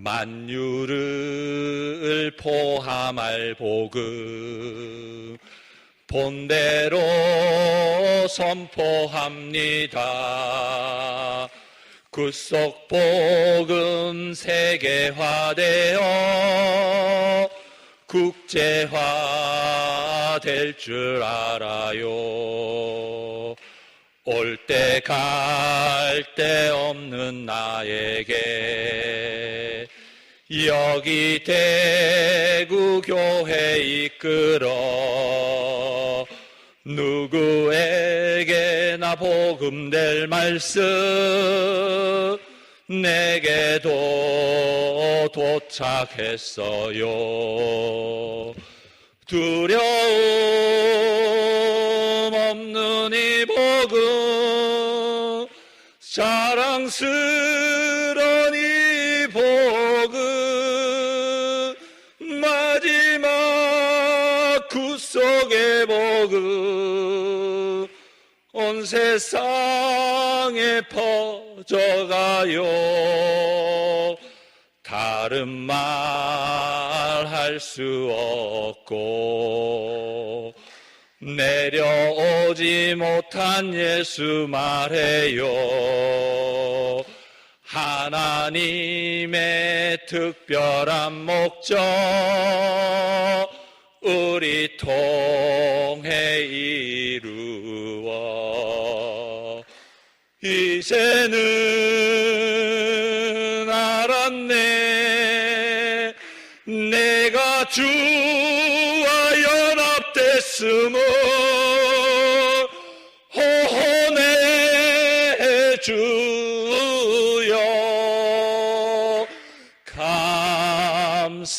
만유를 포함할 복음 본대로 선포합니다. 구속 복음 세계화되어 국제화 될 줄 알아요. 올 때 갈 때 없는 나에게 여기 대구 교회 이끌어 누구에게나 복음 될 말씀 내게도 도착했어요. 두려움 없는 이 복음 자랑스러운 이 복음 마지막 구속의 복음 온 세상에 퍼져가요. 다른 말 할 수 없고 내려오지 못한 예수 말해요. 하나님의 특별한 목적 우리 통해 이루어. 이제는 알았네. 내가 주와 연합됐음을 호호내 주여. 감사해